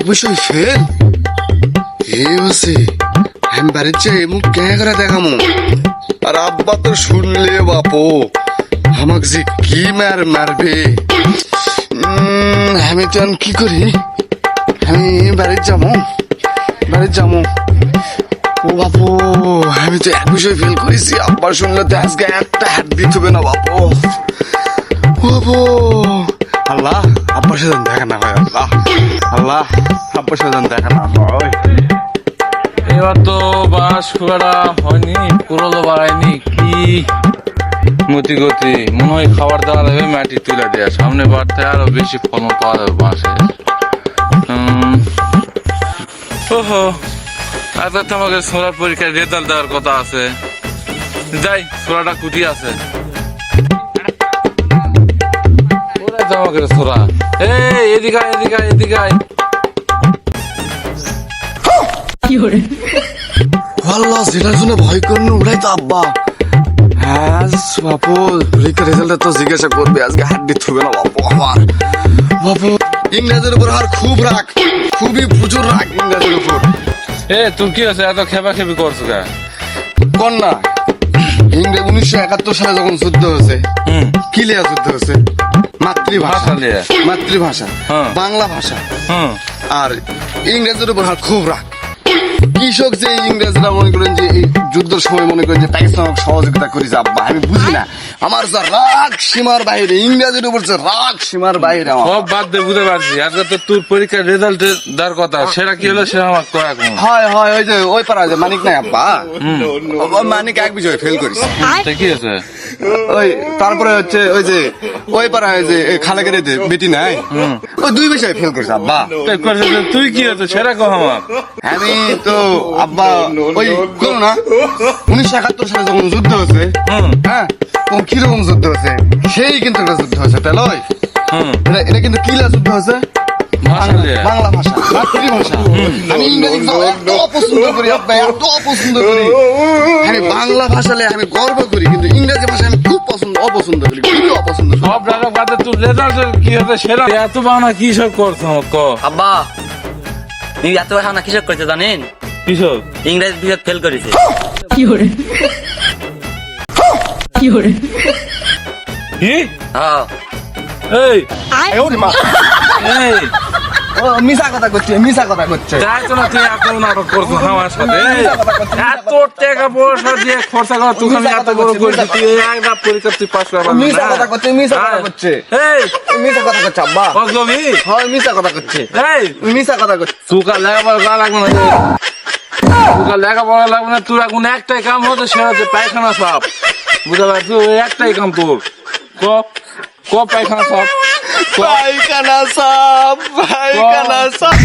এক বছর ফেল এ আমি বাড়ির চেয়ে মুখ কে করে দেখামো। আর আব্বা তো শুনলে বাপো, আমাকে যে কি মার মারবে? আমি তো কি করি? আমি বাড়ির যাব বাড়ির যাব। ও বাপু, আমি তো এক বিষয় ফেল করেছি। আব্বা শুনলে তো আজকে একটা হাত দিতে হবে না বাপু। বাপু আল্লাহ আব্বার সাথে দেখা না। হয় এবার তো বাস হয়নি কি মতি গতি? মনে হয় খাবার মাটি তুলে সামনে বাড়তে আরও বেশি ফলন পাওয়া যাবে ওহো আচ্ছা তোমাকে সোলার পরীক্ষায় রেজাল্ট দেওয়ার কথা আছে। যাই, সোলাটা কুটি আছে। তোমাকে সোলা। এই, এদিকে এদিকে এদিকে। আল্লাহ সেটার জন্য ভয় করুন ওটাই তো আব্বা। হ্যাঁ বাপু পরীক্ষা রেজাল্ট তো জিজ্ঞাসা করবে আজকে দিতে হবে না বাপু আমার। বাপু ইংরেজের উপর আর খুব রাগ খুবই প্রচুর রাগ ইংরেজের উপর। এ তুই কি আছে এত খেপা খেপি করছ কে কন্যা ইংরেজ উনিশশো একাত্তর সালে যখন যুদ্ধ হয়েছে হুম। কি লিয়া যুদ্ধ হয়েছে? মাতৃভাষা। ভাষা মাতৃভাষা হ্যাঁ। বাংলা ভাষা। হুম। আর ইংরেজের উপর আর খুব রাগ। কৃষক যে ইংরেজরা মনে করেন যে এই যুদ্ধের সময় মনে করেন যে পাকিস্তান সহযোগিতা করেছে আব্বা আমি বুঝি না। আমার যা রাগ সীমার বাইরে ইংরেজের উপর যে রাগ সীমার বাইরে আমার। সব বাদ দিয়ে বুঝতে পারছি। আজকে তো তোর পরীক্ষার রেজাল্ট দেওয়ার কথা সেটা কি হলো সেটা আমার কোন হয় হয় ওই যে ওই পাড়া যে মানিক নাই আব্বা। মানিক এক বিষয় ফেল করিস কি আছে ওই তারপরে হচ্ছে ওই যে ওই পাড়ায় যে খালেকের যে বেটি নাই ওই দুই বিষয়ে ফেল করিস আব্বা। করছে তুই কি হতো সেটা কহ আমার। আমি তো আব্বা ওই কোন না। উনিশশো একাত্তর সালে যখন যুদ্ধ হয়েছে হ্যাঁ তখন কীরকম যুদ্ধ হয়েছে? সেই কিন্তু একটা যুদ্ধ হয়েছে তাহলে ওই এটা এটা কিন্তু কিলা যুদ্ধ হয়েছে? বাংলা ভাষা মাতৃভাষা। আমি ইংরেজি এত অপছন্দ করি এত অপছন্দ করি। আমি বাংলা ভাষালে আমি গর্ব করি কিন্তু ইংরেজি ভাষা আমি খুব পছন্দ অপছন্দ করি খুবই অপছন্দ করি। সব বাদে রেজাল্ট কি হতো এত বানা কি সব করছ আমার ক আব্বা এত করেছে জানেন? কিসব ইংরেজি বিষয়ত ফেল করেছে। কি হরে? কি হরে? কি? হ্যাঁ। এই! ওরে মিছা কথা করছে মিছা কথা করছে। তুই মিছা কথা করছে মিছা কথা মিছা কথা করছে আব্বা। ও মিছা কথা করছে। এই! মিছা তুকা লেখাপড়া লাগবে না তোর এখন একটাই কাম হতো সেটা হচ্ছে পায়খানা সাপ বুঝতে পারছি ওই একটাই কাম তোর। ক? ক পায়খানা সাপ পায়খানা সাপ পায়খানা সাপ